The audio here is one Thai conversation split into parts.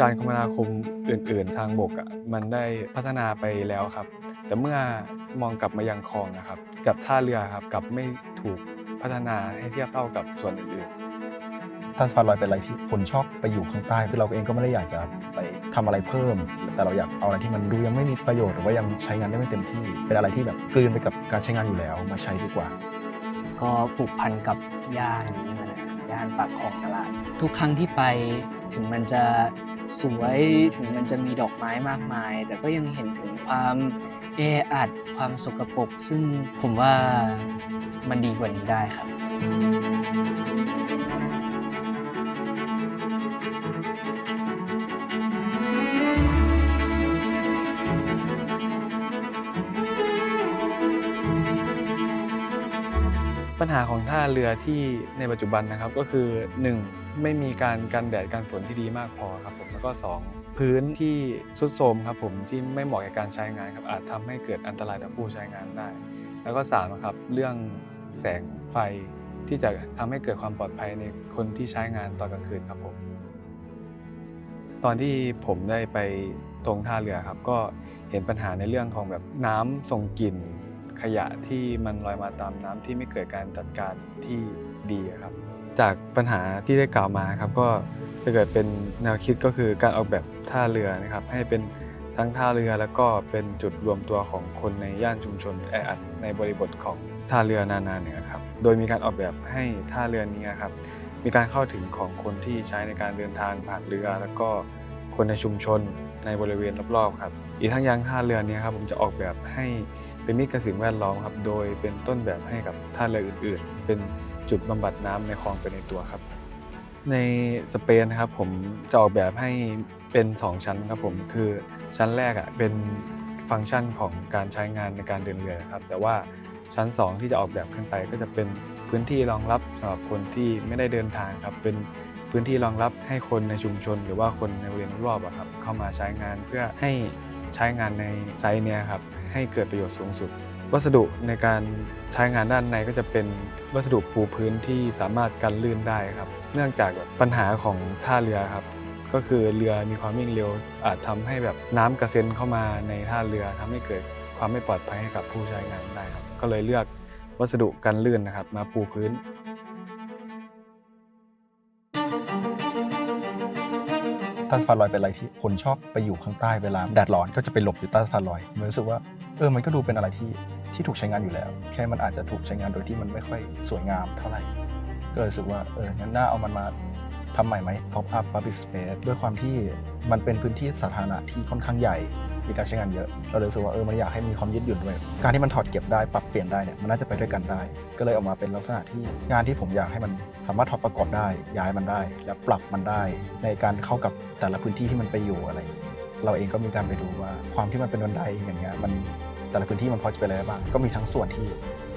การคมนาคมอื่น ๆ ทางบกอะมันได้พัฒนาไปแล้วครับ แต่เมื่อมองกลับมายังคลองนะครับ กับท่าเรือครับกลับไม่ถูกพัฒนาให้เทียบเท่ากับส่วนอื่นใต้สะพานลอยเป็นอะไรที่คนชอบไปอยู่ข้างใต้คือเราเองก็ไม่ได้อยากจะไปทำอะไรเพิ่ม แต่เราอยากเอาอะไรที่มันดูยังไม่มีประโยชน์หรือว่ายังใช้งานได้ไม่เต็มที่ เป็นอะไรที่แบบกลืนไปกับการใช้งานอยู่แล้วมาใช้ดีกว่า ก็ผูกพันกับย่านนี้มานะ กานปากของตลาด ทุกครั้งที่ไปถึงมันจะสวยถึงมันจะมีดอกไม้มากมาย แต่ก็ยังเห็นถึงความแออัดความสกปรกซึ่งผมว่ามันดีกว่านี้ได้ครับ ปัญหาของท่าเรือที่ในปัจจุบันนะครับก็คือ 1. ไม่มีการกันแดดกันฝนที่ดีมากพอครับผมแล้วก็ 2. พื้นที่สุดโทรมครับผมที่ไม่เหมาะกับการใช้งานครับอาจทำให้เกิดอันตรายต่อผู้ใช้งานได้ แล้วก็3ครับเรื่องแสงไฟที่จะทำให้เกิดความปลอดภัยในคนที่ใช้งานตอนกลางคืนครับผมตอนที่ผมได้ไปตรงท่าเรือครับก็เห็นปัญหาในเรื่องของแบบน้ำส่งกลิ่น ขยะที่มันลอยมาตามน้ำที่ไม่เกิดการจัดการที่ดีครับ จากปัญหาที่ได้กล่าวมาครับก็จะเกิดเป็นแนวคิดก็คือการออกแบบท่าเรือนะครับให้เป็นทั้งท่าเรือแล้วก็เป็นจุดรวมตัวของคนในย่านชุมชนแออัดในบริบทของท่าเรือนานาเหนือครับ โดยมีการออกแบบให้ท่าเรือนี้ครับมีการเข้าถึงของคนที่ใช้ในการเดินทางผ่านเรือ แล้วก็คนในชุมชน ในบริเวณรอบๆครับ อีกทั้งยังท่าเรือนี้ครับผมจะออกแบบให้เป็นมิตรกับสิ่งแวดล้อมครับ โดยเป็นต้นแบบให้กับท่าเรืออื่น ๆ เป็นจุดบำบัดน้ำในคลองไปในตัวครับ ในสเปนครับผมจะออกแบบให้เป็น 2 ชั้นครับผมคือชั้นแรกอะเป็นฟังก์ชันของการใช้งานในการเดินเรือครับ แต่ว่าชั้น 2 ที่จะออกแบบขึ้นไปก็จะเป็น พื้นที่รองรับสำหรับคนที่ไม่ได้เดินทางครับ เป็นพื้นที่รองรับให้คนในชุมชน หรือว่าคนในบริเวณรอบๆอะครับเข้ามาใช้งานเพื่อให้ใช้งานในไซต์เนี้ยครับให้เกิดประโยชน์สูงสุด วัสดุในการใช้งานด้านในก็จะเป็นวัสดุปูพื้นที่สามารถกันลื่นได้ครับ เนื่องจากปัญหาของท่าเรือครับก็คือเรือมีความวิ่งเร็วอาจทำให้แบบน้ำกระเซ็นเข้ามาในท่าเรือทำให้เกิดความไม่ปลอดภัยให้กับผู้ใช้งานได้ครับ ก็เลยเลือก วัสดุกันลื่นนะครับ มาปูพื้นใต้สะพานลอยเป็นอะไรที่คนชอบไปอยู่ข้างใต้เวลาแดดร้อนก็จะไปหลบอยู่ใต้สะพานลอยมันรู้สึกว่าเออมันก็ดูเป็นอะไรที่ที่ถูกใช้งานอยู่แล้ว แค่มันอาจจะถูกใช้งานโดยที่มันไม่ค่อยสวยงามเท่าไหร่ ก็เลยรู้สึกว่าเอองั้นน่าเอามันมาทำใหม่ไหม pop up public space ด้วยความที่มันเป็นพื้นที่สาธารณะที่ค่อนข้างใหญ่ มีการใช้งานเยอะ เราเลยรู้สึกว่าเออมันอยากให้มีความยืดหยุ่นด้วย การที่มันถอดเก็บได้ปรับเปลี่ยนได้เนี่ยมันน่าจะไปด้วยกันได้ ก็เลยออกมาเป็นลักษณะที่งานที่ผมอยากให้มันสามารถถอดประกอบได้ ย้ายมันได้ และปรับมันได้ ในการเข้ากับแต่ละพื้นที่ที่มันไปอยู่อะไร เราเองก็มีการไปดูว่าความที่มันเป็นบันไดอย่างเงี้ยมันแต่ละพื้นที่มันพอจะเป็นอะไรได้บ้างก็มีทั้งส่วนที่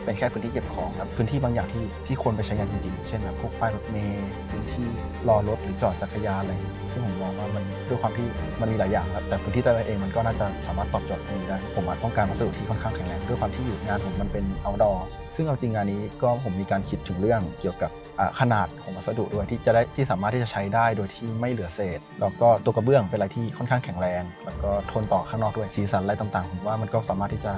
เป็นแค่พื้นที่เก็บของครับพื้นที่บางอย่างที่ที่คนไปใช้งานจริงๆ เช่นแบบพวกป้ายรถเมล์พื้นที่รอรถหรือจอดจักรยานอะไรซึ่งผมมองว่ามันด้วยความที่มันมีหลายอย่างครับแต่พื้นที่แต่ละเองมันก็น่าจะสามารถตอบโจทย์ตรงนี้ได้ ผมอาจต้องการวัสดุที่ค่อนข้างแข็งแรงด้วยความที่งานผมมันเป็น outdoor ซึ่งเอาจริงงานนี้ก็ผมมีการคิดถึงเรื่องเกี่ยวกับขนาดของวัสดุด้วยที่จะได้ที่สามารถที่จะใช้ได้โดยที่ไม่เหลือเศษ แล้วก็ตัวกระเบื้องเป็นอะไรที่ค่อนข้างแข็งแรง แล้วก็ทนต่อข้างนอกด้วยสีสันอะไรต่างๆผมว่ามันก็สามารถที่จะ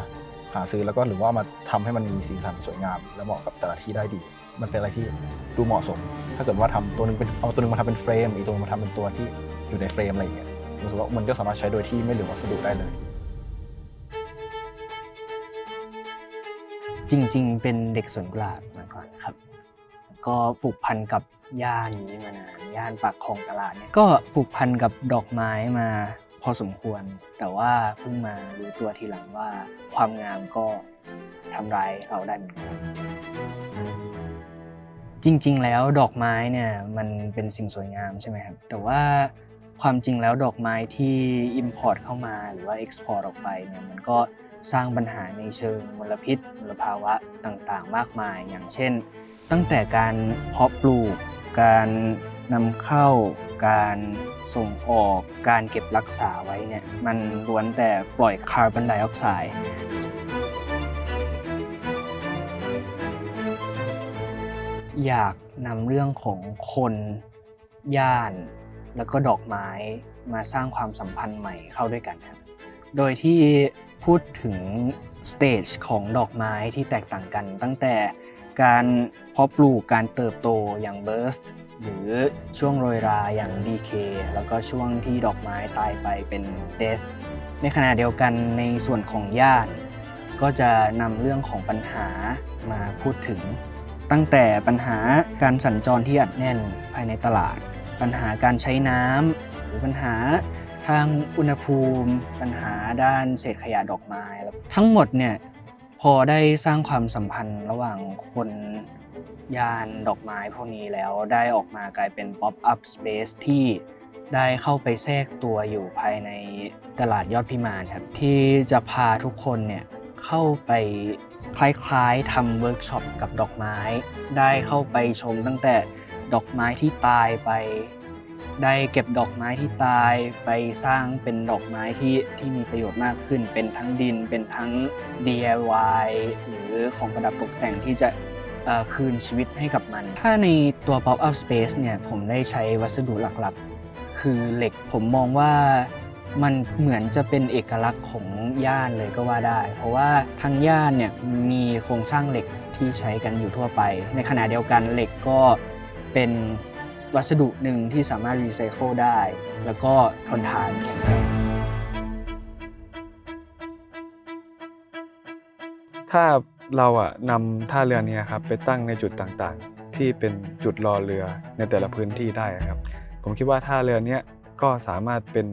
หาซื้อแล้วก็หรือว่ามาทำให้มันมีสีสันสวยงาม และเหมาะกับแต่ละที่ได้ดี มันเป็นอะไรที่ดูเหมาะสม ถ้าเกิดว่าทำตัวหนึงเป็นเอาตัวหนึงมาทำเป็นเฟรมอีกตัวนึงมาทำเป็นตัวที่อยู่ในเฟรมอะไรอย่างเงี้ยรู้สึกว่ามันก็สามารถใช้โดยที่ไม่เหลือวัสดุได้เลย จริง ๆ เป็นเด็กสวนกุหลาบมาก่อนครับ ก็ผูกพันกับย่านนี้มานานย่านปากคลองตลาดเนี่ยก็ผูกพันกับดอกไม้มา พอสมควร แต่ว่าเพิ่งมารู้ตัวทีหลังว่า ความงามก็ทำร้ายเราได้เหมือนกันจริง ๆ แล้วดอกไม้เนี่ยมันเป็นสิ่งสวยงามใช่ไหมครับแต่ว่าความจริงแล้วดอกไม้ที่ Import เข้ามาหรือว่า Export ออกไปเนี่ยมันก็สร้างปัญหาในเชิงมลพิษมลภาวะต่างๆ มากมาย อย่างเช่น ตั้งแต่การเพาะปลูกการ นำเข้าการส่งออกการเก็บรักษาไว้เนี่ยมันล้วนแต่ปล่อยคาร์บอนไดออกไซด์อยากนำเรื่องของคนย่าน แล้วก็ดอกไม้มาสร้างความสัมพันธ์ใหม่เข้าด้วยกันครับโดยที่พูดถึงสเตจของดอกไม้ที่แตกต่างกัน ตั้งแต่การเพาะปลูกการเติบโตอย่างเบิร์ h หรือช่วงโรยราอย่างดีเคแล้วก็ช่วงที่ดอกไม้ตายไปเป็นเด h ในขณะเดียวกันในส่วนของย่านก็จะนำเรื่องของปัญหามาพูดถึง ตั้งแต่ปัญหาการสัญจรที่อัดแน่นภายในตลาด ปัญหาการใช้น้ำหรือปัญหาทางอุณหภูมิปัญหาด้านเศษขยะดอกไม้ ทั้งหมดเนี่ยพอได้สร้างความสัมพันธ์ระหว่างคน ยานดอกไม้พวกนี้แล้วได้ออกมากลายเป็น pop up space ที่ได้เข้าไปแทรกตัวอยู่ภายในตลาดยอดพิมานครับ ที่จะพาทุกคนเนี่ยเข้าไปคล้ายๆทำเวิร์กช็อปกับดอกไม้ ได้เข้าไปชมตั้งแต่ดอกไม้ที่ตายไป ได้เก็บดอกไม้ที่ตายไปสร้างเป็นดอกไม้ที่ที่มีประโยชน์มากขึ้น เป็นทั้งดินเป็นทั้ง DIY หรือของประดับตกแต่งที่จะ คืนชีวิตให้กับมัน ถ้าในตัว Pop Up Space เนี่ยผมได้ใช้วัสดุหลักๆ คือเหล็กผมมองว่ามันเหมือนจะเป็นเอกลักษณ์ของย่านเลยก็ว่าได้ เพราะว่าทางย่านเนี่ยมีโครงสร้างเหล็กที่ใช้กันอยู่ทั่วไป ในขณะเดียวกันเหล็กก็เป็นวัสดุหนึ่งที่สามารถรีไซเคิลได้ แล้วก็ทนทานแข็งแรง ถ้าเราอะนำท่าเรือนี้ครับไปตั้งในจุดต่างๆ ที่เป็นจุดรอเรือในแต่ละพื้นที่ได้ครับ ผมคิดว่าท่าเรือนี้ก็สามารถเป็น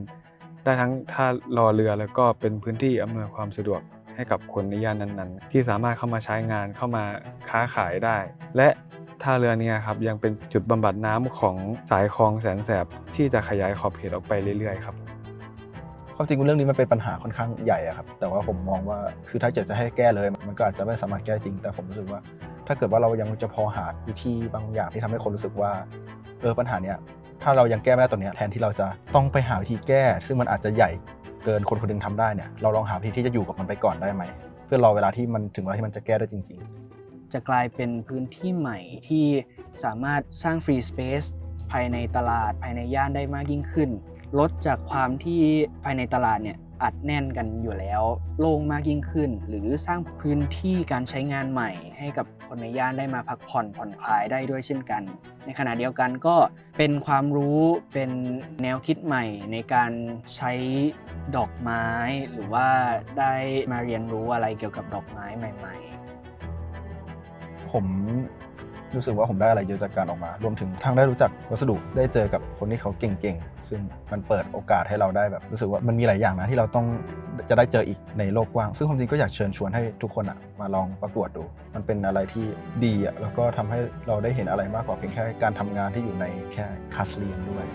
ได้ทั้งท่ารอเรือแล้วก็เป็นพื้นที่อำนวยความสะดวกให้กับคนในย่านนั้นๆ ที่สามารถเข้ามาใช้งานเข้ามาค้าขายได้ และท่าเรือนี้ครับยังเป็นจุดบำบัดน้ำของสายคลองแสนแสบที่จะขยายขอบเขตออกไปเรื่อยๆครับ ความจริงเรื่องนี้มันเป็นปัญหาค่อนข้างใหญ่อะครับ แต่ว่าผมมองว่าคือถ้าเกิดจะให้แก้เลย มันก็อาจจะไม่สามารถแก้จริง แต่ผมรู้สึกว่า ถ้าเกิดว่าเรายังจะพอหาวิธีบางอย่างที่ทำให้คนรู้สึกว่าเออปัญหาเนี้ยถ้าเรายังแก้ไม่ได้ตรงเนี้ยแทนที่เราจะต้องไปหาวิธีแก้ ซึ่งมันอาจจะใหญ่เกินคนคนหนึงทำได้เนี่ยเราลองหาวิธีที่จะอยู่กับมันไปก่อนได้ไหมเพื่อรอเวลาที่มันถึงเวลาที่มันจะแก้ได้จริง ๆ จะกลายเป็นพื้นที่ใหม่ที่สามารถสร้างฟรีสเปซ ภายในตลาดภายในย่านได้มากยิ่งขึ้น ลดจากความที่ภายในตลาดเนี่ยอัดแน่นกันอยู่แล้วโล่งมากยิ่งขึ้น หรือสร้างพื้นที่การใช้งานใหม่ ให้กับคนในย่านได้มาพักผ่อนผ่อนคลายได้ด้วยเช่นกัน ในขณะเดียวกันก็เป็นความรู้เป็นแนวคิดใหม่ในการใช้ดอกไม้ หรือว่าได้มาเรียนรู้อะไรเกี่ยวกับดอกไม้ใหม่ ๆ ผม รู้สึกว่าผมได้อะไรเยอะจากการออกมา รวมถึงทั้งได้รู้จักวัสดุได้เจอกับคนที่เขาเก่งๆ ซึ่งมันเปิดโอกาสให้เราได้แบบ รู้สึกว่ามันมีหลายอย่างนะที่เราต้องจะได้เจออีกในโลกกว้าง ซึ่งความจริงก็อยากเชิญชวนให้ทุกคนอะมาลองประกวดดู มันเป็นอะไรที่ดีอะแล้วก็ทำให้เราได้เห็นอะไรมากกว่าเพียงแค่การทำงานที่อยู่ในแค่คลาสเรียนด้วย